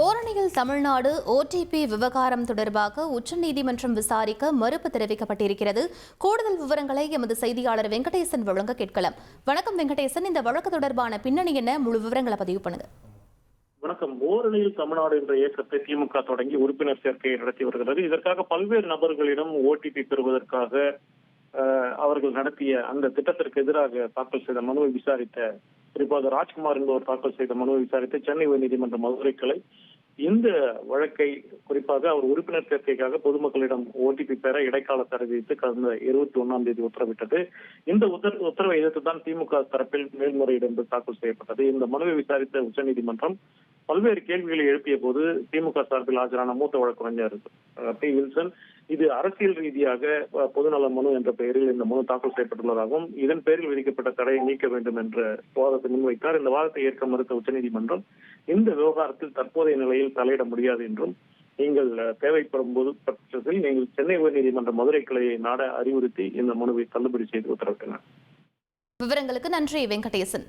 ஓரணியில் தமிழ்நாடு ஓடிபி விவகாரம் தொடர்பாக உச்சநீதிமன்றம் விசாரிக்க மறுப்பு தெரிவிக்கப்பட்டிருக்கிறது. கூடுதல் விவரங்களை எமது செய்தியாளர் வெங்கடேசன் வழங்க கேட்கலாம். வணக்கம் வெங்கடேசன். இந்த வழக்கு தொடர்பான பின்னணி என்ன? முழு விவரங்களை பதிவு பண்ணுங்க. வணக்கம். ஓரணியில் தமிழ்நாடு என்ற இயக்கத்தை திமுக தொடங்கி உறுப்பினர் சேர்க்கையை நடத்தி வருகிறது. இதற்காக பல்வேறு நபர்களிடம் ஓடிபி பெறுவதற்காக அவர்கள் நடத்திய அந்த திட்டத்திற்கு எதிராக தாக்கல் செய்த மனுவை விசாரித்த குறிப்பாக ராஜ்குமார் என்பவர் தாக்கல் செய்த மனுவை விசாரித்து சென்னை உயர்நீதிமன்ற மதுரை கிளை இந்த வழக்கை குறிப்பாக அவர் உறுப்பினர் சேர்க்கைக்காக பொதுமக்களிடம் ஓடிபி பெற இடைக்கால தடை விதித்து கடந்த இருபத்தி ஒன்னாம் தேதி உத்தரவிட்டது. இந்த உத்தரவை எதிர்த்து தான் திமுக தரப்பில் மேல்முறையீடு தாக்கல் செய்யப்பட்டது. இந்த மனுவை விசாரித்த உச்சநீதிமன்றம் பல்வேறு கேள்விகளை எழுப்பிய போது திமுக சார்பில் ஆஜரான மூத்த வழக்கறிஞர் பி. வில்சன். இது அரசியல் ரீதியாக பொதுநல மனு என்ற பெயரில் இந்த மனு தாக்கல் செய்யப்பட்டுள்ளதாகவும் இதன் பேரில் விதிக்கப்பட்ட தடையை நீக்க வேண்டும் என்ற வாதத்தை முன்வைத்தார். இந்த வாதத்தை ஏற்க மறுத்த உச்சநீதிமன்றம் இந்த விவகாரத்தில் தற்போதைய நிலையில் தலையிட முடியாது என்றும் நீங்கள் தேவைப்படும் போது பட்சத்தில் நீங்கள் சென்னை உயர்நீதிமன்ற மதுரை கிளையை நாட அறிவுறுத்தி இந்த மனுவை தள்ளுபடி செய்து உத்தரவிட்டனர். விவரங்களுக்கு நன்றி வெங்கடேசன்.